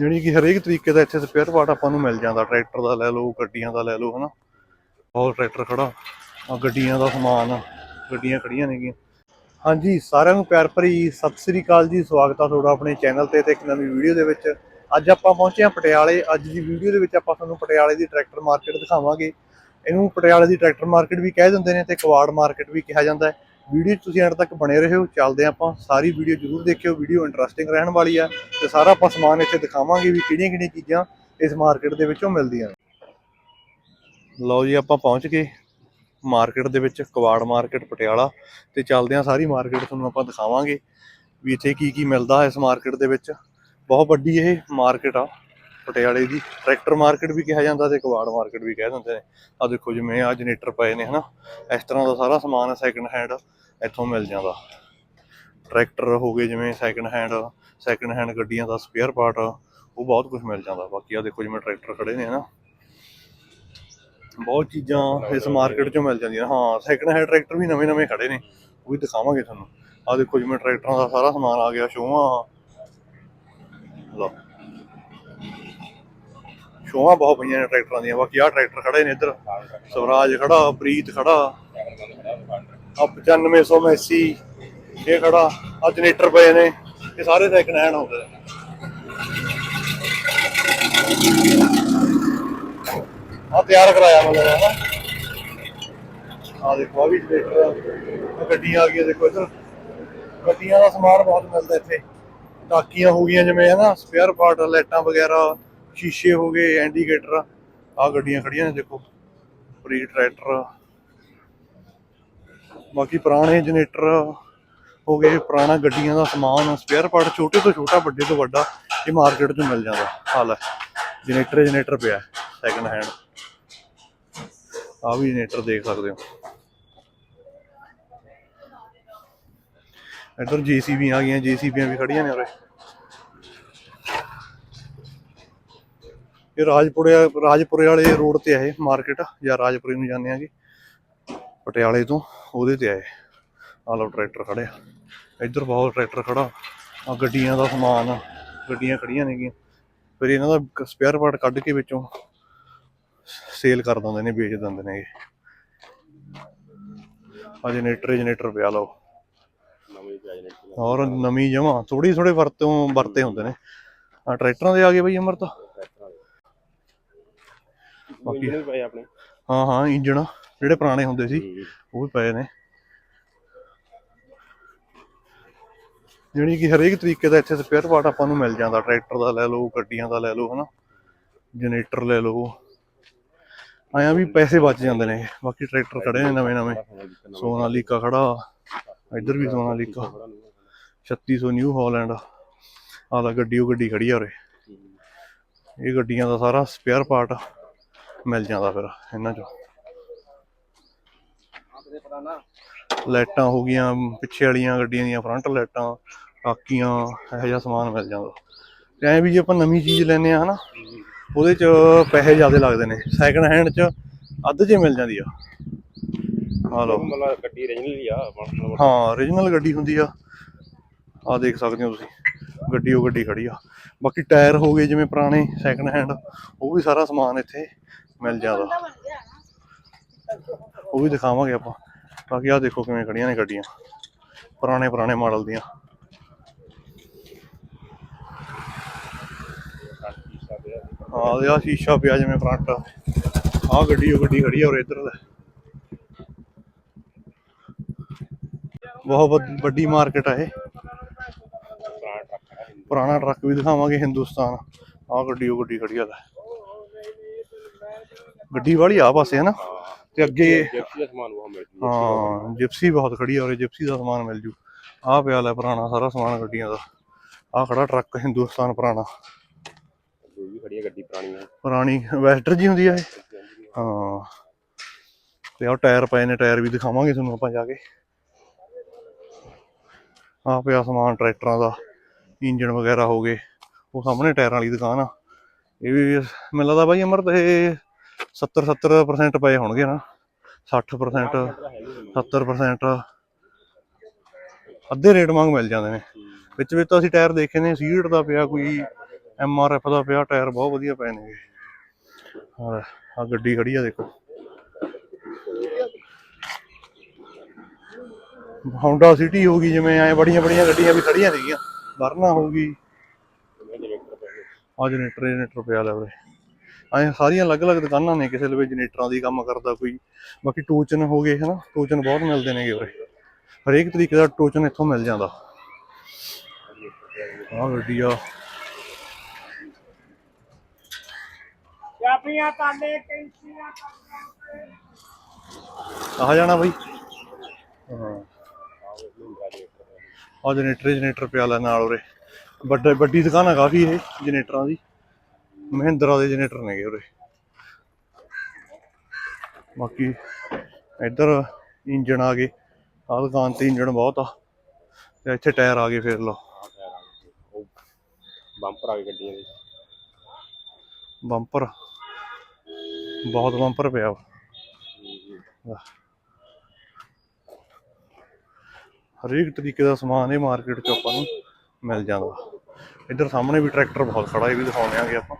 ਜਾਣੀ ਕਿ ਹਰੇਕ ਤਰੀਕੇ ਦਾ ਇੱਥੇ ਸਪੇਅਰ ਪਾਰਟ ਆਪਾਂ ਨੂੰ ਮਿਲ ਜਾਂਦਾ। ਟਰੈਕਟਰ ਦਾ ਲੈ ਲਓ, ਗੱਡੀਆਂ ਦਾ ਲੈ ਲਓ, ਹਨਾ। ਹੋਰ ਟਰੈਕਟਰ ਖੜਾ। ਆ ਗੱਡੀਆਂ ਦਾ ਸਮਾਨ, ਗੱਡੀਆਂ ਖੜੀਆਂ ਨੇਗੀਆਂ। ਹਾਂਜੀ, ਸਾਰਿਆਂ ਨੂੰ ਪਿਆਰ ਭਰੀ ਸਤਿ ਸ੍ਰੀ ਅਕਾਲ ਜੀ। ਸਵਾਗਤ ਆ ਤੁਹਾਡਾ ਆਪਣੇ ਚੈਨਲ ਤੇ ਤੇ ਇੱਕ ਨਵੀਂ ਵੀਡੀਓ ਦੇ ਵਿੱਚ। ਅੱਜ ਆਪਾਂ ਪਹੁੰਚੇ ਹਾਂ ਪਟਿਆਲੇ। ਅੱਜ ਦੀ ਵੀਡੀਓ ਦੇ ਵਿੱਚ ਆਪਾਂ ਤੁਹਾਨੂੰ ਪਟਿਆਲੇ ਦੀ ਟਰੈਕਟਰ ਮਾਰਕੀਟ ਦਿਖਾਵਾਂਗੇ। ਇਹਨੂੰ ਪਟਿਆਲੇ ਦੀ ਟਰੈਕਟਰ ਮਾਰਕੀਟ ਵੀ ਕਹਿ ਦਿੰਦੇ ਨੇ ਤੇ ਕਵਾੜ ਮਾਰਕੀਟ ਵੀ ਕਿਹਾ ਜਾਂਦਾ ਹੈ। ਵੀਡੀਓ ਤੁਸੀਂ ਐਂਡ ਤੱਕ ਬਣੇ ਰਹੋ, ਚੱਲਦੇ ਹਾਂ ਆਪਾਂ। ਸਾਰੀ ਵੀਡੀਓ ਜ਼ਰੂਰ ਦੇਖਿਓ, ਵੀਡੀਓ ਇੰਟਰਸਟਿੰਗ ਰਹਿਣ ਵਾਲੀ ਆ ਤੇ ਸਾਰਾ ਆਪਾਂ ਸਮਾਨ ਇੱਥੇ ਦਿਖਾਵਾਂਗੇ ਵੀ ਕਿਹੜੀਆਂ ਕਿਹੜੀਆਂ ਚੀਜ਼ਾਂ ਇਸ ਮਾਰਕੀਟ ਦੇ ਵਿੱਚੋਂ ਮਿਲਦੀਆਂ ਨੇ। ਲਓ ਜੀ, ਆਪਾਂ ਪਹੁੰਚ ਗਏ ਮਾਰਕੀਟ ਦੇ ਵਿੱਚ, ਕਵਾੜ ਮਾਰਕੀਟ ਪਟਿਆਲਾ ਤੇ ਚੱਲਦੇ ਹਾਂ ਸਾਰੀ ਮਾਰਕੀਟ ਤੁਹਾਨੂੰ ਆਪਾਂ ਦਿਖਾਵਾਂਗੇ ਵੀ ਇੱਥੇ ਕੀ ਕੀ ਮਿਲਦਾ ਇਸ ਮਾਰਕੀਟ ਦੇ ਵਿੱਚ। ਬਹੁਤ ਵੱਡੀ ਇਹ ਮਾਰਕੀਟ ਆ। ਪਟਿਆਲੇ ਦੀ ਟਰੈਕਟਰ ਮਾਰਕੀਟ ਵੀ ਕਿਹਾ ਜਾਂਦਾ ਤੇ ਕਵਾੜ ਮਾਰਕੀਟ ਵੀ ਕਹਿ ਦਿੰਦੇ ਨੇ। ਆ ਦੇਖੋ ਜਿਵੇਂ ਆ ਜਨਰੇਟਰ ਪਏ ਨੇ ਹਨਾ। ਇਸ ਤਰ੍ਹਾਂ ਦਾ ਸਾਰਾ ਸਮਾਨ ਸੈਕਿੰਡ ਹੈਂਡ ਇੱਥੋਂ ਮਿਲ ਜਾਂਦਾ। ਟਰੈਕਟਰ ਹੋ ਗਏ ਜਿਵੇਂ ਸੈਕਿੰਡ ਹੈਂਡ ਸੈਕਿੰਡ ਹੈਂਡ ਗੱਡੀਆਂ ਦਾ ਸਪੇਅਰ ਪਾਰਟ ਉਹ ਬਹੁਤ ਕੁਝ ਮਿਲ ਜਾਂਦਾ। ਬਾਕੀ ਆ ਦੇਖੋ ਜਿਵੇਂ ਟਰੈਕਟਰ ਖੜੇ ਨੇ ਹਨਾ। ਬਹੁਤ ਚੀਜ਼ਾਂ ਇਸ ਮਾਰਕੀਟ 'ਚੋਂ ਮਿਲ ਜਾਂਦੀਆਂ। ਹਾਂ ਸੈਕਿੰਡ ਹੈਂਡ ਟਰੈਕਟਰ ਵੀ ਨਵੇਂ ਨਵੇਂ ਖੜੇ ਨੇ। ਉਹ ਵੀ ਦਿਖਾਵਾਂਗੇ ਤੁਹਾਨੂੰ। ਆ ਦੇਖੋ ਜਿਵੇਂ ਟਰੈਕਟਰਾਂ ਦਾ ਸਾਰਾ ਸਮਾਨ ਆ ਗਿਆ ਸ਼ੋਆ ਲਓ। ਸ਼ੋਆਂ ਬਹੁਤ ਪਈਆਂ ਨੇ ਟਰੈਕਟਰਾਂ ਦੀਆਂ, ਬਾਕੀ ਆਹ ਟਰੈਕਟਰ ਖੜੇ ਨੇ ਇੱਧਰ। ਸਵਰਾਜ ਖੜਾ, ਪ੍ਰੀਤ ਖੜਾ ਆ 9500 ਇਹ ਖੜਾ ਆ ਜਨਰੇਟਰ ਪਏ ਨੇ, ਇਹ ਸਾਰੇ ਸੈਕਿੰਡ ਹੈਂਡ ਹੁੰਦੇ ਨੇ ਆ ਤਿਆਰ ਕਰਾਇਆ ਮਤਲਬ ਹੈ ਨਾ ਆ ਦੇਖੋ ਆ ਵੀ ਜਨਰੇਟਰ ਗੱਡੀਆਂ ਆ ਗਈਆਂ, ਦੇਖੋ ਇੱਧਰ। ਗੱਡੀਆਂ ਦਾ ਸਮਾਨ ਬਹੁਤ ਮਿਲਦਾ ਇੱਥੇ। ਟਾਕੀਆਂ ਹੋ ਗਈਆਂ, ਜਿਵੇਂ ਹੈ ਨਾ ਸਪੇਅਰ ਪਾਰਟ ਲਾਈਟਾਂ ਵਗੈਰਾ। ਸ਼ੀਸ਼ੇ ਹੋ ਗਏ ਇੰਡੀਕੇਟਰ ਆ ਗੱਡੀਆਂ ਖੜੀਆਂ ਨੇ ਦੇਖੋ ਪ੍ਰੀ ਟਰੈਕਟਰ ਬਾਕੀ ਪੁਰਾਣੇ ਜਨਰੇਟਰ ਹੋ ਗਏ ਪੁਰਾਣਾ ਗੱਡੀਆਂ ਦਾ ਸਮਾਨ ਸਪੇਅਰ ਪਾਰਟ ਛੋਟੇ ਤੋਂ ਛੋਟਾ, ਵੱਡੇ ਤੋਂ ਵੱਡਾ, ਇਹ ਮਾਰਕੀਟ 'ਚ ਮਿਲ ਜਾਂਦਾ ਹਾਲ ਹੈ ਜਨਰੇਟਰ ਜਨਰੇਟਰ ਪਿਆ ਸੈਕੰਡ ਹੈਂਡ ਆ ਵੀ ਜਨਰੇਟਰ ਦੇਖ ਸਕਦੇ ਹੋ। ਇੱਧਰ ਜੀਸੀਬੀ ਆ ਗਈਆਂ ਜੀਸੀਬੀਆਂ ਵੀ ਖੜੀਆਂ ਨੇ ਉਰੇ। ਇਹ ਰਾਜਪੁਰੇ ਰਾਜਪੁਰੇ ਵਾਲੇ ਰੋਡ ਤੇ ਆ ਇਹ ਮਾਰਕੀਟ ਜਾਂ ਰਾਜਪੁਰੇ ਨੂੰ ਜਾਂਦੇ ਆਗੇ ਪਟਿਆਲੇ ਤੋਂ ਉਹਦੇ ਤੇ ਆਏ ਆ ਲਓ ਟਰੈਕਟਰ ਖੜਿਆ। ਇੱਧਰ ਬਹੁਤ ਟਰੈਕਟਰ ਖੜਾ। ਆ ਗੱਡੀਆਂ ਦਾ ਸਮਾਨ ਗੱਡੀਆਂ ਖੜੀਆਂ ਨੇਗੀਆਂ ਫਿਰ ਇਹਨਾਂ ਦਾ ਸਪੇਅਰ ਪਾਰਟ ਕੱਢ ਕੇ ਵਿੱਚੋਂ ਸੇਲ ਕਰ ਦਿੰਦੇ ਨੇ ਵੇਚ ਦਿੰਦੇ ਨੇ ਇਹ। ਆ ਜਨਰੇਟਰ ਜਨਰੇਟਰ ਪਿਆ ਲਓ। ਔਰ ਨਵੀਂ ਜਮਾ। ਥੋੜੀ ਥੋੜੇ ਵਰਤੋਂ ਵਰਤੇ ਹੁੰਦੇ ਨੇ। ਆ ਟਰੈਕਟਰਾਂ ਦੇ ਆ ਗਏ ਬਈ ਅਮਰਤ ਬਾਕੀ ਵੀ ਪਏ ਆਪਣੇ। ਹਾਂ ਹਾਂ ਇੰਜਣ ਜਿਹੜੇ ਪੁਰਾਣੇ ਹੁੰਦੇ ਸੀ ਉਹ ਵੀ ਪਏ ਨੇ। ਜਾਣੀ ਕਿ ਹਰੇਕ ਤਰੀਕੇ ਦਾ ਇੱਥੇ ਸਪੇਅਰ ਪਾਰਟ ਆਪਾਂ ਨੂੰ ਮਿਲ ਜਾਂਦਾ। ਟਰੈਕਟਰ ਦਾ ਲੈ ਲਓ ਗੱਡੀਆਂ ਦਾ ਲੈ ਲਓ ਹਨਾ? ਜਨਰੇਟਰ ਲੈ ਲਓ। ਆਇਆ ਵੀ ਪੈਸੇ ਬਚ ਜਾਂਦੇ ਨੇ। ਬਾਕੀ ਟਰੈਕਟਰ ਖੜੇ ਨੇ ਨਵੇਂ ਨਵੇਂ। ਸੋਨਾਲੀਕਾ ਖੜਾ। ਇੱਧਰ ਵੀ ਸੋਨਾਲੀਕਾ। 3600 new Holland. ਆਹ ਦਾ ਗੱਡੀ ਉਹ ਗੱਡੀ ਖੜੀ ਆ ਉਰੇ। ਇਹ ਗੱਡੀਆਂ ਦਾ ਸਾਰਾ ਸਪੇਅਰ ਪਾਰਟ ਮਿਲ ਜਾਂਦਾ ਫਿਰ ਇਹਨਾਂ ਚੋਂ। ਲਾਈਟਾਂ ਹੋ ਗਈਆਂ ਪਿੱਛੇ ਵਾਲੀਆਂ ਗੱਡੀਆਂ ਦੀਆਂ ਫਰੰਟ ਲਾਈਟਾਂ ਟਾਕੀਆਂ ਇਹੋ ਜਿਹਾ ਸਮਾਨ ਮਿਲ ਜਾਂਦਾ। ਤੇ ਐਂ ਵੀ ਜੇ ਆਪਾਂ ਨਵੀਂ ਚੀਜ਼ ਲੈਨੇ ਆ ਹਨਾ ਉਹਦੇ ਚ ਪੈਸੇ ਜ਼ਿਆਦਾ ਲੱਗਦੇ ਨੇ। ਸੈਕੰਡ ਹੈਂਡ ਚ ਅੱਧ ਹੀ ਮਿਲ ਜਾਂਦੀ ਆ। ਆ ਲਓ। ਮਤਲਬ ਗੱਡੀ ਰੀਜਨਲ ਆ ਬਣਨ ਹਾਂ origignal ਗੱਡੀ ਹੁੰਦੀ ਆ। ਆ ਦੇਖ ਸਕਦੇ ਹੋ ਤੁਸੀਂ ਗੱਡੀ ਉਹ ਗੱਡੀ ਖੜੀ ਆ। ਬਾਕੀ ਟਾਇਰ ਹੋ ਗਏ ਜਿਵੇਂ ਪੁਰਾਣੇ ਸੈਕੰਡ ਹੈਂਡ ਉਹ ਵੀ ਸਾਰਾ ਸਮਾਨ ਇੱਥੇ ਮਿਲ ਜਾਂਦਾ ਉਹ ਵੀ ਦਿਖਾਵਾਂਗੇ ਆਪਾਂ। ਬਾਕੀ ਆ ਦੇਖੋ ਕਿਵੇਂ ਖੜੀਆਂ ਨੇ ਗੱਡੀਆਂ। ਪੁਰਾਣੇ ਪੁਰਾਣੇ ਮਾਡਲ ਦੀਆਂ। ਇਹ ਆ ਸ਼ੀਸ਼ਾ ਪਿਆ ਜਿਵੇਂ ਫਰੰਟ ਆ ਗੱਡੀ ਉਹ ਗੱਡੀ ਖੜੀ ਆ ਔਰ ਇੱਧਰ ਦਾ ਬਹੁਤ ਵੱਡ- ਮਾਰਕੀਟ ਆ ਇਹ। ਪੁਰਾਣਾ ਟਰੱਕ ਵੀ ਦਿਖਾਵਾਂਗੇ ਹਿੰਦੁਸਤਾਨ। ਆਹ ਗੱਡੀ ਉਹ ਗੱਡੀ ਖੜੀ ਆ। ਲੈ ਗੱਡੀ ਵਾਲੀ ਆ ਪਾਸੇ ਹੈ ਨਾ? ਤੇ ਅੱਗੇ ਜਿਪਸੀ ਦਾ ਸਮਾਨ ਉਹ ਮਿਲ ਜੂ ਹਾਂ ਜਿਪਸੀ ਬਹੁਤ ਖੜੀ ਆ ਔਰ ਜਿਪਸੀ ਦਾ ਸਮਾਨ ਮਿਲ ਜੂ। ਆਹ ਪਿਆ ਲੈ ਪੁਰਾਣਾ ਸਾਰਾ ਸਮਾਨ ਗੱਡੀਆਂ ਦਾ। ਆਹ ਖੜਾ ਟਰੱਕ ਹਿੰਦੁਸਤਾਨ ਪੁਰਾਣਾ। ਜੋ ਵੀ ਖੜੀ ਹੈ ਗੱਡੀ ਪੁਰਾਣੀ ਹੈ ਪੁਰਾਣੀ ਵੈਸਟਰ ਜੀ ਹੁੰਦੀ ਆ ਇਹ? ਹਾਂ। ਤੇ ਆਹ ਟਾਇਰ ਪਏ ਨੇ ਟਾਇਰ ਵੀ ਦਿਖਾਵਾਂਗੇ ਤੁਹਾਨੂੰ ਆਪਾਂ ਜਾ ਕੇ। ਆਹ ਪਿਆ ਸਮਾਨ ਟਰੈਕਟਰਾਂ ਦਾ ਇੰਜਨ ਵਗੈਰਾ ਹੋ ਗਏ। ਉਹ ਸਾਹਮਣੇ ਟਾਇਰਾਂ ਵਾਲੀ ਦੁਕਾਨ ਆ। ਇਹ ਵੀ ਮੈਨੂੰ ਲੱਗਦਾ ਬਾਈ ਅਮਰ ਇਹ 70 70% ਪਏ ਹੋਣਗੇ ਨਾ। 60% 70% ਅੱਧੇ ਰੇਟ ਵਾਂਗ ਮਿਲ ਜਾਂਦੇ ਨੇ। ਵਿੱਚ ਵਿੱਚ ਤਾਂ ਅਸੀਂ ਟਾਇਰ ਦੇਖੇ ਨੇ, ਸੀਟ ਦਾ ਪਿਆ ਕੋਈ, ਐਮ ਆਰ ਐਫ ਦਾ ਪਿਆ, ਟਾਇਰ ਬਹੁਤ ਵਧੀਆ ਪਏ ਨੇ। ਹਾਂ ਆ ਗੱਡੀ ਖੜੀ ਆ ਦੇਖੋ। ਹੋਂਡਾ ਸਿਟੀ ਹੋ ਗਈ, ਜਿਵੇਂ ਐ ਬੜੀਆਂ ਬੜੀਆਂ ਗੱਡੀਆਂ ਵੀ ਖੜੀਆਂ ਸੀਗੀਆਂ। ਵਰਨਾ ਹੋ ਗਈ। ਆ ਜਨਰੇਟਰ ਜਨਰੇਟਰ ਪਿਆ ਲੈ ਉਰੇ। ਐ ਸਾਰੀਆਂ ਅਲੱਗ-ਅਲੱਗ ਦੁਕਾਨਾਂ ਨੇ ਕਿਸੇ ਲਵੇ ਜਨਰੇਟਰਾਂ ਦੀ ਕੰਮ ਕਰਦਾ ਕੋਈ। ਬਾਕੀ ਟੋਚਨ ਹੋ ਗਏ ਹਨਾ? ਟੋਚਨ ਬਹੁਤ ਮਿਲਦੇ ਨੇਗੇ ਉਰੇ। ਹਰੇਕ ਤਰੀਕੇ ਦਾ ਟੋਚਨ ਇੱਥੋਂ ਮਿਲ ਜਾਂਦਾ। ਆ ਗੱਡੀ ਆ। ਚਾਬੀਆਂ ਤਾਲੇ ਕੈਂਚੀਆਂ ਆ ਜਾਣਾ ਬਾਈ। ਹਾਂ। ਆ ਜਨਰੇਟਰ ਜਨਰੇਟਰ ਪਿਆ ਲੈ ਨਾਲ ਉਰੇ। ਵੱਡਾ ਵੱਡੀ ਦੁਕਾਨ ਆ ਕਾਫੀ ਇਹ ਜਨਰੇਟਰਾਂ ਦੀ। ਮਹਿੰਦਰਾ ਦੇ ਜਨਰੇਟਰ ਨੇਗੇ ਉਰੇ। ਬਾਕੀ ਇੱਧਰ ਇੰਜਣ ਆ ਗਏ। ਆਹ ਦੁਕਾਨ ਤੇ ਇੰਜਣ ਬਹੁਤ ਆ। ਤੇ ਇੱਥੇ ਟਾਇਰ ਆ ਗਏ ਫੇਰ ਲਓ। ਬੰਪਰ ਆ ਗਏ ਗੱਡੀਆਂ ਦੇ। ਬੰਪਰ। ਬਹੁਤ ਬੰਪਰ ਪਿਆ। ਹਰੇਕ ਤਰੀਕੇ ਦਾ ਸਮਾਨ ਇਹ ਮਾਰਕੀਟ 'ਚ ਆਪਾਂ ਨੂੰ ਮਿਲ ਜਾਂਦਾ। ਇੱਧਰ ਸਾਹਮਣੇ ਵੀ ਟਰੈਕਟਰ ਬਹੁਤ ਖੜਾ ਇਹ ਵੀ ਦਿਖਾਉਂਦੇ ਆਂਗੇ ਆਪਾਂ।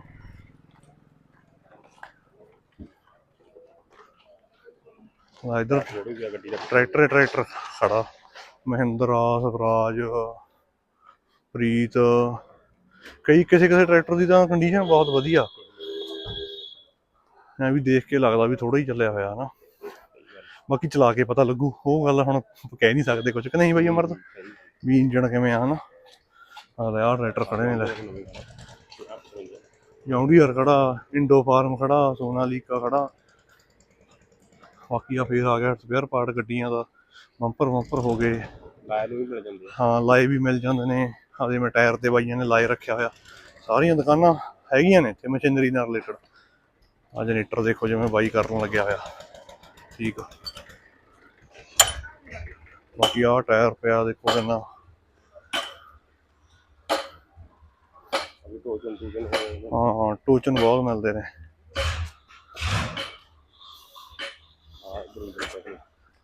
ਆ ਇੱਧਰ ਟਰੈਕਟਰ ਟਰੈਕਟਰ ਖੜਾ। ਮਹਿੰਦਰਾ ਸਵਰਾਜ ਪ੍ਰੀਤ। ਕਈ ਕਿਸੇ ਕਿਸੇ ਟਰੈਕਟਰ ਦੀ ਤਾਂ ਕੰਡੀਸ਼ਨ ਬਹੁਤ ਵਧੀਆ। ਐ ਵੀ ਦੇਖ ਕੇ ਲੱਗਦਾ ਵੀ ਥੋੜਾ ਹੀ ਚੱਲਿਆ ਹੋਇਆ ਨਾ। ਬਾਕੀ ਚਲਾ ਕੇ ਪਤਾ ਲੱਗੂ। ਉਹ ਗੱਲ ਹੁਣ ਕਹਿ ਨਹੀਂ ਸਕਦੇ ਕੁਝ ਕਿ ਨਹੀਂ ਬਈ ਅਮਰਤ? ਵੀ ਇੰਜਣ ਕਿਵੇਂ ਆ ਹਨਾ? ਆ ਲੈ ਆਹ ਟਰੈਕਟਰ ਖੜੇ ਨੇ ਲੈ। ਜੌਂਡੀਅਰ ਖੜਾ ਇੰਡੋ ਫਾਰਮ ਖੜਾ ਸੋਨਾਲੀਕਾ ਖੜਾ। ਬਾਕੀ ਆ ਫੇਰ ਆ ਗਿਆ ਸਪੇਅਰ ਪਾਰਟ ਗੱਡੀਆਂ ਦਾ ਬੰਪਰ ਬੰਪਰ ਹੋ ਗਏ। ਲਾਇਲ ਵੀ ਮਿਲ ਜਾਂਦੇ ਹਾਂ ਲਾਏ ਵੀ ਮਿਲ ਜਾਂਦੇ ਨੇ। ਆ ਜਿਵੇਂ ਟਾਇਰ ਤੇ ਬਾਈਆਂ ਨੇ ਲਾਏ ਰੱਖਿਆ ਹੋਇਆ। ਸਾਰੀਆਂ ਦੁਕਾਨਾਂ ਹੈਗੀਆਂ ਨੇ ਇੱਥੇ ਮਸ਼ੀਨਰੀ ਨਾਲ ਰਿਲੇਟਡ ਆ ਜਨਰੇਟਰ ਦੇਖੋ ਜਿਵੇਂ ਬਾਈ ਕਰਨ ਲੱਗਿਆ ਹੋਇਆ। ਠੀਕ ਆ। ਬਾਕੀ ਆ ਟਾਇਰ ਪਿਆ ਦੇਖੋ ਕਿੰਨਾ। ਹਾਂ ਹਾਂ ਟੋਚਨ ਬਹੁਤ ਮਿਲਦੇ ਨੇ।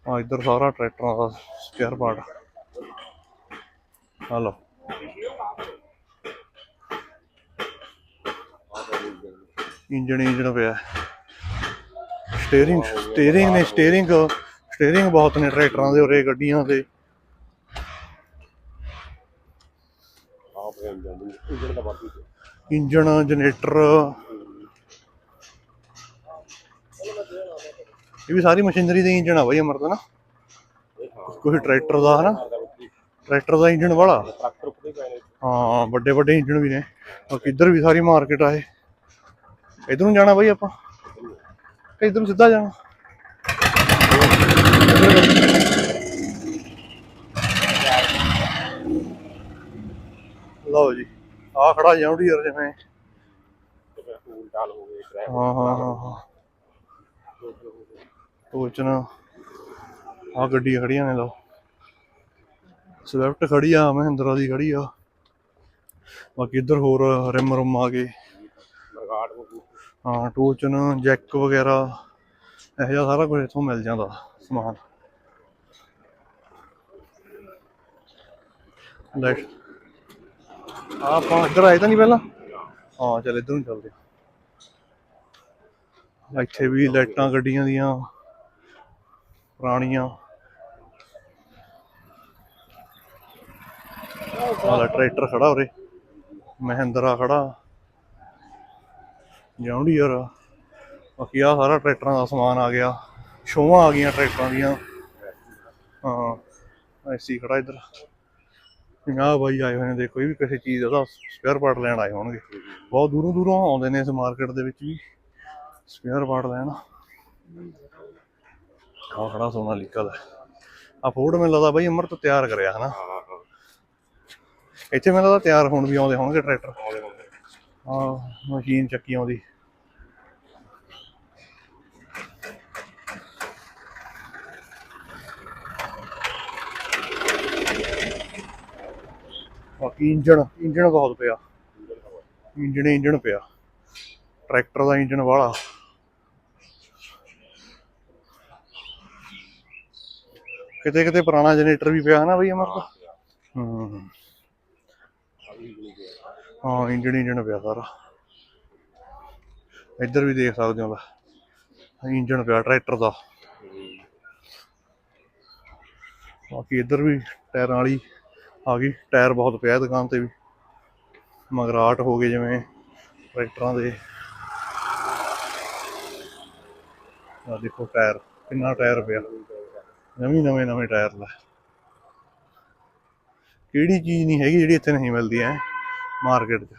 ਆ ਇਧਰ ਸਾਰਾ ਟਰੈਕਟਰਾਂ ਦਾ ਸਪੇਅਰ ਪਾਰਟ ਪੈਸੇ ਇੰਜਣ ਇੰਜਣ ਪਿਆ। ਸਟੀਅਰਿੰਗ ਸਟੀਅਰਿੰਗ ਨੇ ਸਟੀਅਰਿੰਗ ਸਟੀਅਰਿੰਗ ਬਹੁਤ ਨੇ ਟਰੈਕਟਰਾਂ ਦੇ ਉਰੇ ਗੱਡੀਆਂ ਦੇ। ਇੰਜਣ ਜਨਰੇਟਰ ਇਹ ਵੀ ਸਾਰੀ ਮਸ਼ੀਨਰੀ ਦੇ ਇੰਜਣ ਆ ਬਾਈ ਅਮਰਤ ਨਾ। ਕੋਈ ਟਰੈਕਟਰ ਦਾ ਹਨਾ। ਟਰੈਕਟਰ ਦਾ ਇੰਜਣ ਵਾਲਾ। ਹਾਂ, ਵੱਡੇ ਵੱਡੇ ਇੰਜਣ ਵੀ ਨੇ। ਬਾਕੀ ਇੱਧਰ ਵੀ ਸਾਰੀ ਮਾਰਕੀਟ ਆ ਇਹ। ਇਧਰ ਨੂੰ ਜਾਣਾ ਬਾਈ ਆਪਾਂ। ਕਿ ਇੱਧਰ ਨੂੰ ਸਿੱਧਾ ਜਾਣਾ। ਲਓ ਜੀ ਆ ਖੜਾ ਜਾਉਂਦੀ ਜਿਵੇਂ। ਹਾਂ ਹਾਂ ਹਾਂ। ਟੋਚਨ ਆ ਗੱਡੀਆਂ ਖੜੀਆਂ ਨੇ ਲਓ। ਸਵਿਫਟ ਖੜੀ ਆ, ਮਹਿੰਦਰਾ ਦੀ ਖੜੀ ਆ। ਬਾਕੀ ਇੱਧਰ ਹੋਰ ਰਿਮ ਰੁਮ ਆ ਗਏ। ਹਾਂ ਟੋਚਨ ਜੈਕ ਵਗੈਰਾ, ਇਹੋ ਜਿਹਾ ਸਾਰਾ ਕੁਝ ਇੱਥੋਂ ਮਿਲ ਜਾਂਦਾ ਸਮਾਨ। ਲਾਈਟ ਆਪਾਂ ਇੱਧਰ ਆਏ ਤਾਂ ਨਹੀਂ ਪਹਿਲਾਂ? ਹਾਂ, ਚੱਲ ਇੱਧਰ ਨੂੰ ਚੱਲਦੇ ਹਾਂ ਇੱਥੇ ਵੀ ਲਾਈਟਾਂ ਗੱਡੀਆਂ ਦੀਆਂ। ਪੁਰਾਣੀਆਂ। ਆਹ ਟਰੈਕਟਰ ਖੜਾ ਉਰੇ। ਮਹਿੰਦਰਾ ਖੜਾ। ਜੌਂਡੀਅਰ ਬਾਕੀ ਆ ਸਾਰਾ ਟਰੈਕਟਰਾਂ ਦਾ ਸਮਾਨ ਆ ਗਿਆ। ਸ਼ੋਆਂ ਆ ਗਈਆਂ ਟਰੈਕਟਰਾਂ ਦੀਆਂ। ਹਾਂ, ਐਸੀ ਖੜਾ ਇੱਧਰ। ਪੰਜਾਹ ਬਾਈ ਆਏ ਹੋਏ ਨੇ, ਦੇਖੋ ਇਹ ਵੀ ਕਿਸੇ ਚੀਜ਼ ਦਾ ਸਪੇਅਰ ਪਾਰਟ ਲੈਣ ਆਏ ਹੋਣਗੇ। ਬਹੁਤ ਦੂਰੋਂ ਦੂਰੋਂ ਆਉਂਦੇ ਨੇ ਇਸ ਮਾਰਕੀਟ ਦੇ ਵਿੱਚ ਵੀ। ਸਪੇਅਰ ਪਾਰਟ ਲੈਣ। ਆ ਖੜਾ ਸੋਨਾਲੀਕਾ ਦਾ। ਆ ਫੋਰਡ ਮੈਨੂੰ ਲੱਗਦਾ ਬਾਈ ਅਮਰਤ ਤਿਆਰ ਕਰਿਆ ਹਨਾ? ਇੱਥੇ ਮੈਨੂੰ ਲੱਗਦਾ ਤਿਆਰ ਹੋਣ ਵੀ ਆਉਂਦੇ ਹੋਣਗੇ ਟਰੈਕਟਰ। ਆ ਮਸ਼ੀਨ ਚੱਕੀ ਆਉਂਦੀ। ਬਾਕੀ ਇੰਜਣ ਇੰਜਣ ਬਹੁਤ ਪਿਆ। ਇੰਜਣ ਇੰਜਣ ਪਿਆ। ਟਰੈਕਟਰ ਦਾ ਇੰਜਣ ਵਾਲਾ। ਕਿਤੇ ਕਿਤੇ ਪੁਰਾਣਾ ਜਨਰੇਟਰ ਵੀ ਪਿਆ ਹਨਾ ਬਈ ਅਮਰ ਦਾ ਹੂੰ ਹਾਂ ਇੰਜਣ ਇੰਜਣ ਪਿਆ ਸਾਰਾ। ਇੱਧਰ ਵੀ ਦੇਖ ਸਕਦੇ ਹੋ ਲੈ ਇੰਜਣ ਪਿਆ ਟਰੈਕਟਰ ਦਾ। ਬਾਕੀ ਇੱਧਰ ਵੀ ਟਾਇਰਾਂ ਵਾਲੀ ਆ ਗਈ ਟਾਇਰ ਬਹੁਤ ਪਿਆ ਦੁਕਾਨ ਤੇ ਵੀ। ਮਗਰਾਟ ਹੋ ਗਏ ਜਿਵੇਂ ਟਰੈਕਟਰਾਂ ਦੇ। ਆ ਦੇਖੋ ਟਾਇਰ ਕਿੰਨਾ ਟਾਇਰ ਪਿਆ। ਨਵੇਂ ਨਵੇਂ ਨਵੇਂ ਟਾਇਰ ਲੈ। ਕਿਹੜੀ ਚੀਜ਼ ਨਹੀਂ ਹੈਗੀ ਜਿਹੜੀ ਇੱਥੇ ਨਹੀਂ ਮਿਲਦੀ ਐ ਮਾਰਕੀਟ 'ਚ।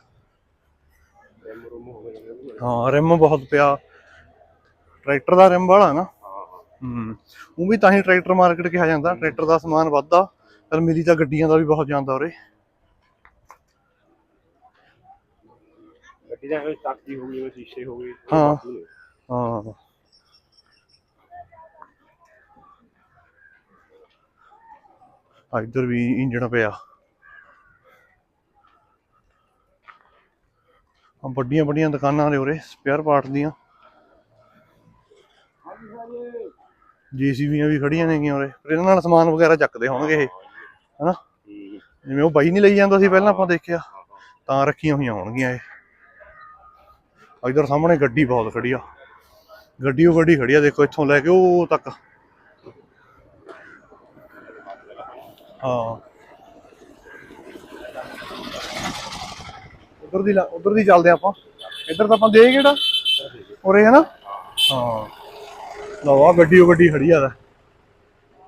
ਹਾਂ ਰਿਮ ਬਹੁਤ ਪਿਆ। ਟਰੈਕਟਰ ਦਾ ਰਿਮ ਵਾਲਾ ਨਾ। ਹੂੰ ਉਹ ਵੀ ਤਾਂ ਹੀ ਟਰੈਕਟਰ ਮਾਰਕੀਟ ਕਿਹਾ ਜਾਂਦਾ। ਟਰੈਕਟਰ ਦਾ ਸਮਾਨ ਵੱਧਦਾ ਪਰ ਮੇਰੀ ਤਾਂ ਗੱਡੀਆਂ ਦਾ ਵੀ ਬਹੁਤ ਜਾਂਦਾ ਉਰੇ। ਗੱਡੀ ਦਾ ਟਾਕੀ ਹੋ ਗਈ ਸ਼ੀਸ਼ੇ ਹੋ ਗਏ ਹਾਂ। ਹਾਂ। ਇੱਧਰ ਵੀ ਇੰਜਣ ਪਿਆ। ਆ ਵੱਡੀਆਂ ਵੱਡੀਆਂ ਦੁਕਾਨਾਂ ਨੇ ਉਰੇ ਸਪੇਅਰ ਪਾਰਟ ਦੀਆਂ। ਜੀਸੀਬੀਆਂ ਵੀ ਖੜੀਆਂ ਨੇਗੀਆਂ ਉਰੇ। ਪਰ ਇਹਨਾਂ ਨਾਲ ਸਮਾਨ ਵਗੈਰਾ ਚੱਕਦੇ ਹੋਣਗੇ ਇਹ, ਹਨਾ? ਜਿਵੇਂ ਉਹ ਬਾਈ ਨਹੀਂ ਲਈ ਜਾਂਦਾ ਸੀ ਪਹਿਲਾਂ ਆਪਾਂ ਦੇਖਿਆ, ਤਾਂ ਰੱਖੀਆਂ ਹੋਈਆਂ ਹੋਣਗੀਆਂ ਇਹ। ਇਧਰ ਸਾਹਮਣੇ ਗੱਡੀ ਬਹੁਤ ਖੜੀ ਆ। ਗੱਡੀ ਉਹ ਗੱਡੀ ਖੜੀ ਆ, ਦੇਖੋ ਇੱਥੋਂ ਲੈ ਕੇ ਉਹ ਤੱਕ। ਹਾਂ। ਉਧਰ ਦੀ ਲਾ- ਉਧਰ ਦੀ ਚੱਲਦੇ ਆਪਾਂ। ਇੱਧਰ ਤਾਂ ਆਪਾਂ ਦੇ ਕਿਹੜਾ ਉਰੇ ਹੈ ਨਾ। ਹਾਂ। ਲਓ ਆ ਗੱਡੀ ਉਹ ਗੱਡੀ ਖੜੀ ਆ ਲੈ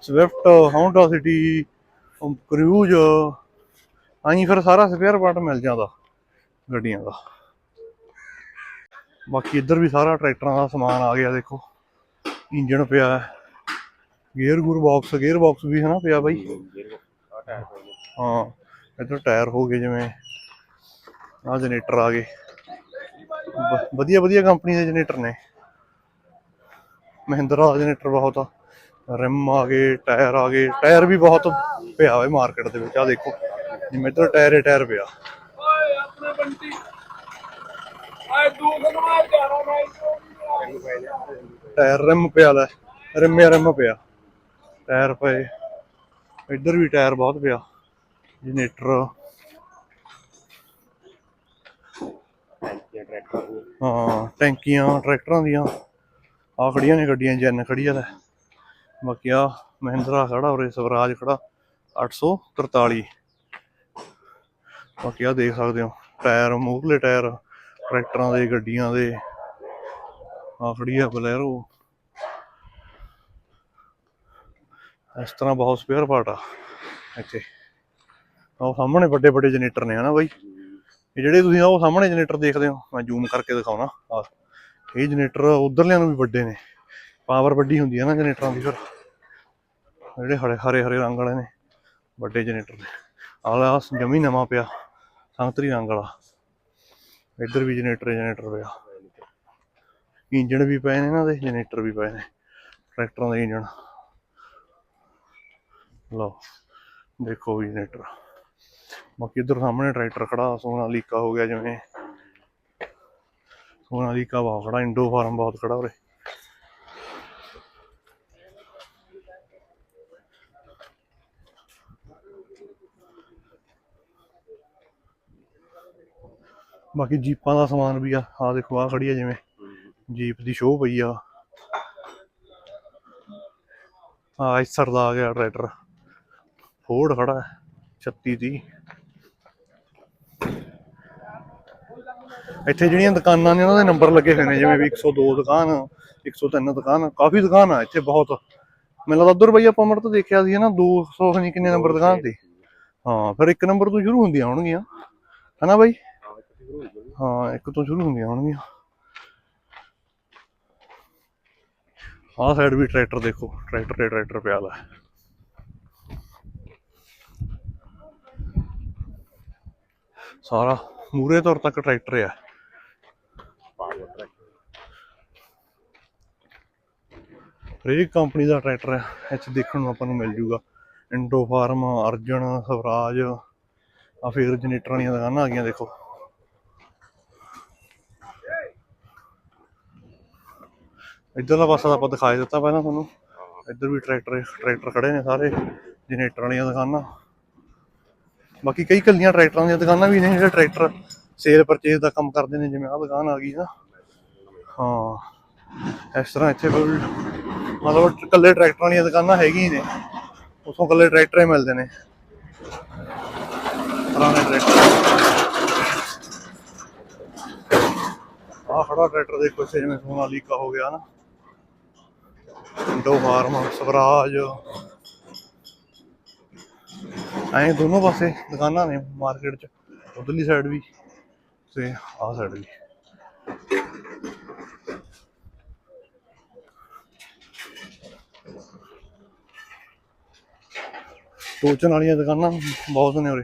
ਸਵਿਫਟ ਹੌਂਡਾ ਸਿਟੀ ਕਰੂਜ਼ ਆਈ ਫਿਰ ਸਾਰਾ ਸਪੇਅਰ ਪਾਰਟ ਮਿਲ ਜਾਂਦਾ ਗੱਡੀਆਂ ਦਾ। ਬਾਕੀ ਇੱਧਰ ਵੀ ਸਾਰਾ ਟਰੈਕਟਰਾਂ ਦਾ ਸਮਾਨ ਆ ਗਿਆ, ਦੇਖੋ। ਇੰਜਣ ਪਿਆ ਗੇਅਰ ਗੂਰ ਬਾਕਸ ਗੇਅਰ ਬਾਕਸ ਵੀ ਹੈ ਨਾ ਪਿਆ ਬਾਈ। ਹੋ ਇੱਧਰ ਟਾਇਰ ਹੋ ਗਏ ਜਿਵੇਂ। ਆਹ ਜਨਰੇਟਰ ਆ ਗਏ। ਵਧੀਆ ਵਧੀਆ ਕੰਪਨੀ ਦੇ ਜਨਰੇਟਰ ਨੇ। ਮਹਿੰਦਰਾ ਦਾ ਜਨਰੇਟਰ ਬਹੁਤ ਆ। ਰਿਮ ਆ ਗਏ ਟਾਇਰ ਆ ਗਏ। ਟਾਇਰ ਵੀ ਬਹੁਤ ਪਿਆ ਹੋਇਆ ਮਾਰਕੀਟ ਦੇ ਵਿੱਚ। ਆ ਦੇਖੋ ਜਿਵੇਂ ਇੱਧਰ ਟਾਇਰ ਹੀ ਟਾਇਰ ਪਿਆ। ਓਏ ਆਪਣੇ ਬੰਟੀ। ਆਏ ਦੂਖ ਨਵਾਰ ਜਾਣਾ ਮੈਂ। ਟਾਇਰ ਰਿਮ ਪਿਆ ਲੈ। ਰਿਮ ਰਿਮ ਪਿਆ। ਟਾਇਰ ਪਏ। ਇੱਧਰ ਵੀ ਟਾਇਰ ਬਹੁਤ ਪਿਆ ਜਨਰੇਟਰ। ਟੈਂਕੀਆਂ ਟਰੈਕਟਰ ਹੋ ਟੈਂਕੀਆਂ ਟਰੈਕਟਰਾਂ ਦੀਆਂ। ਆ ਖੜੀਆਂ ਨੇ ਗੱਡੀਆਂ ਜੈਨ ਖੜੀ ਆ ਬਾਕੀ ਆ ਮਹਿੰਦਰਾ ਖੜਾ ਉਰੇ ਸਵਰਾਜ ਖੜਾ 843 ਬਾਕੀ ਆ ਦੇਖ ਸਕਦੇ ਹੋ ਟਾਇਰ ਮੂਹਰਲੇ ਟਾਇਰ ਟਰੈਕਟਰਾਂ ਦੇ ਗੱਡੀਆਂ ਦੇ। ਆ ਖੜੀ ਆ ਬਲੈਰੋ। ਇਸ ਤਰ੍ਹਾਂ ਬਹੁਤ ਸਪੇਅਰ ਪਾਰਟ ਆ। ਇੱਥੇ। ਉਹ ਸਾਹਮਣੇ ਵੱਡੇ ਵੱਡੇ ਜਨਰੇਟਰ ਨੇ ਹਨਾ ਬਾਈ। ਇਹ ਜਿਹੜੇ ਤੁਸੀਂ ਉਹ ਸਾਹਮਣੇ ਜਨਰੇਟਰ ਦੇਖਦੇ ਹੋ, ਮੈਂ ਜ਼ੂਮ ਕਰਕੇ ਦਿਖਾਉਣਾ। ਆ ਇਹ ਜਨਰੇਟਰ ਉਧਰਲਿਆਂ ਨੂੰ ਵੀ ਵੱਡੇ ਨੇ। ਪਾਵਰ ਵੱਡੀ ਹੁੰਦੀ ਹੈ ਨਾ ਜਨਰੇਟਰਾਂ ਦੀ ਫਿਰ। ਜਿਹੜੇ ਹਰੇ ਹਰੇ ਹਰੇ ਰੰਗ ਵਾਲੇ ਨੇ, ਵੱਡੇ ਜਨਰੇਟਰ ਨੇ। ਆਲਾ ਜਮੀ ਨਵਾਂ ਪਿਆ, ਸੰਤਰੀ ਰੰਗ ਵਾਲਾ। ਇੱਧਰ ਵੀ ਜਨਰੇਟਰ ਜਨਰੇਟਰ ਪਿਆ। ਇੰਜਣ ਵੀ ਪਏ ਨੇ ਇਹਨਾਂ ਦੇ ਜਨਰੇਟਰ ਵੀ ਪਏ ਨੇ। ਟਰੈਕਟਰਾਂ ਦੇ ਇੰਜਣ। ਲਓ, ਦੇਖੋ ਵੀ ਜਨਰੇਟਰ ਬਾਕੀ ਇੱਧਰ ਸਾਹਮਣੇ ਟਰੈਕਟਰ ਖੜਾ, ਸੋਨਾ ਲੀਕਾ ਹੋ ਗਿਆ ਜਿਵੇਂ। ਸੋਨਾ ਲੀਕਾ ਬਹੁਤ ਖੜਾ, ਇੰਡੋ ਫਾਰਮ ਬਹੁਤ ਖੜਾ ਉਰੇ। ਬਾਕੀ ਜੀਪਾਂ ਦਾ ਸਮਾਨ ਵੀ ਆ ਆ ਦੇਖੋ, ਆ ਖੜੀ ਆ ਜਿਵੇਂ। ਜੀਪ ਦੀ ਸ਼ੋਅ ਪਈ ਆ। ਆ ਐਸਰ ਦਾ ਆ ਗਿਆ ਟਰੈਕਟਰ ਫੋਰਡ ਖੜਾ ਹੈ 36 ਦੀ ਇੱਥੇ ਜਿਹੜੀਆਂ ਦੁਕਾਨਾਂ ਨੇ, ਉਹਨਾਂ ਦੇ ਨੰਬਰ ਲੱਗੇ ਹੋਏ ਨੇ, ਜਿਵੇਂ ਵੀ 102 ਦੁਕਾਨ 103 ਦੁਕਾਨ, ਕਾਫੀ ਦੁਕਾਨ ਆ ਇੱਥੇ ਬਹੁਤ। ਮੈਨੂੰ ਲੱਗਦਾ ਉਧਰ ਬਈ ਆਪਾਂ ਮਰ ਤੋਂ ਦੇਖਿਆ ਸੀ ਨਾ 200 ਨਹੀਂ ਕਿੰਨੇ ਨੰਬਰ ਦੁਕਾਨ ਤੇ ਹਾਂ, ਫਿਰ ਇੱਕ ਨੰਬਰ ਤੋਂ ਸ਼ੁਰੂ ਹੁੰਦੀਆਂ ਹੋਣਗੀਆਂ। ਹਨਾ ਬਾਈ? ਹਾਂ, ਇੱਕ ਤੋਂ ਸ਼ੁਰੂ ਹੁੰਦੀਆਂ ਹੋਣਗੀਆਂ। ਆਹ ਸਾਈਡ ਵੀ ਟਰੈਕਟਰ ਦੇਖੋ ਟਰੈਕਟਰ ਤੇ ਟਰੈਕਟਰ ਪਿਆ ਲਾ ਸਾਰਾ ਮੂਰੇ ਤੌਰ ਤੱਕ ਟਰੈਕਟਰ ਆ। ਹਰੇਕ ਕੰਪਨੀ ਦਾ ਟਰੈਕਟਰ ਹੈ ਇੱਥੇ ਦੇਖਣ ਨੂੰ ਆਪਾਂ ਨੂੰ ਮਿਲ ਜੂਗਾ। ਇੰਡੋ ਫਾਰਮ ਅਰਜਨ, ਸਵਰਾਜ ਆ ਫੇਰ ਜਨਰੇਟਰਾਂ ਦੀਆਂ ਦੁਕਾਨਾਂ ਆ ਗਈਆਂ, ਦੇਖੋ। ਇੱਧਰਲਾ ਪਾਸਾ ਤਾਂ ਆਪਾਂ ਦਿਖਾਈ ਦਿੱਤਾ ਪਹਿਲਾਂ ਤੁਹਾਨੂੰ। ਇੱਧਰ ਵੀ ਟਰੈਕਟਰ ਟਰੈਕਟਰ ਖੜੇ ਨੇ ਸਾਰੇ ਜਨਰੇਟਰ ਵਾਲੀਆਂ ਦੁਕਾਨਾਂ। ਬਾਕੀ ਕਈ ਕੱਲੀਆਂ ਟਰੈਕਟਰਾਂ ਦੀਆਂ ਦੁਕਾਨਾਂ ਵੀ ਨੇ ਜਿਹੜੇ ਟਰੈਕਟਰ ਸੇਲ ਪਰਚੇਸ ਦਾ ਕੰਮ ਕਰਦੇ ਨੇ, ਜਿਵੇਂ ਆਹ ਦੁਕਾਨ ਆ ਗਈ ਨਾ। ਹਾਂ, ਇਸ ਤਰ੍ਹਾਂ ਇੱਥੇ ਮਤਲਬ ਇਕੱਲੇ ਟਰੈਕਟਰਾਂ ਵਾਲੀਆਂ ਦੁਕਾਨਾਂ ਹੈਗੀਆਂ ਨੇ। ਉਥੋਂ ਇਕੱਲੇ ਟਰੈਕਟਰ ਹੀ ਮਿਲਦੇ ਨੇ। ਪੁਰਾਣੇ ਟਰੈਕਟਰ। ਆਹ ਖੜਾ ਟਰੈਕਟਰ ਦੇਖੋ ਇੱਥੇ, ਜਿਵੇਂ ਸੋਨਾਲੀਕਾ ਹੋ ਗਿਆ ਨਾ। Indo Farm Swaraj. ਐਂ ਦੋਨੋਂ ਪਾਸੇ ਦੁਕਾਨਾਂ ਨੇ ਮਾਰਕੀਟ 'ਚ, ਉਧਰਲੀ ਸਾਈਡ ਵੀ ਤੇ ਆਹ ਸਾਈਡ ਵੀ। ਟੋਚਨ ਵਾਲੀਆਂ ਦੁਕਾਨਾਂ ਬਹੁਤ ਨੇ ਉਰੇ।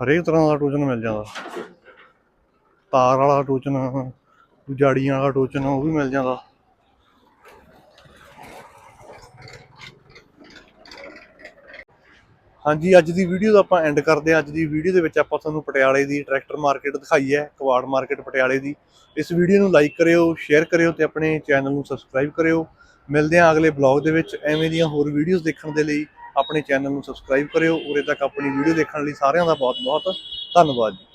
ਹਰੇਕ ਤਰ੍ਹਾਂ ਦਾ ਟੋਚਨ ਮਿਲ ਜਾਂਦਾ। ਤਾਰ ਵਾਲਾ ਟੋਚਨ, ਜਾੜੀਆਂ ਵਾਲਾ ਟੋਚਨ, ਉਹ ਵੀ ਮਿਲ ਜਾਂਦਾ। ਹਾਂਜੀ, ਅੱਜ ਦੀ ਵੀਡੀਓ ਦਾ ਆਪਾਂ ਐਂਡ ਕਰਦੇ ਹਾਂ। ਅੱਜ ਦੀ ਵੀਡੀਓ ਦੇ ਵਿੱਚ ਆਪਾਂ ਤੁਹਾਨੂੰ ਪਟਿਆਲੇ ਦੀ ਟਰੈਕਟਰ ਮਾਰਕੀਟ ਦਿਖਾਈ ਹੈ, ਕਵਾੜ ਮਾਰਕੀਟ ਪਟਿਆਲੇ ਦੀ। ਇਸ ਵੀਡੀਓ ਨੂੰ ਲਾਈਕ ਕਰਿਓ ਸ਼ੇਅਰ ਕਰਿਓ ਤੇ ਆਪਣੇ ਚੈਨਲ ਨੂੰ ਸਬਸਕ੍ਰਾਈਬ ਕਰਿਓ। ਮਿਲਦੇ ਹਾਂ ਅਗਲੇ ਬਲੌਗ ਦੇ ਵਿੱਚ। ਐਵੇਂ ਦੀਆਂ ਹੋਰ ਵੀਡੀਓਜ਼ ਦੇਖਣ ਦੇ ਲਈ ਆਪਣੇ ਚੈਨਲ ਨੂੰ ਸਬਸਕ੍ਰਾਈਬ ਕਰਿਓ। ਉਰੇ ਤੱਕ ਆਪਣੀ ਵੀਡੀਓ ਦੇਖਣ ਲਈ ਸਾਰਿਆਂ ਦਾ ਬਹੁਤ ਬਹੁਤ ਧੰਨਵਾਦ ਜੀ।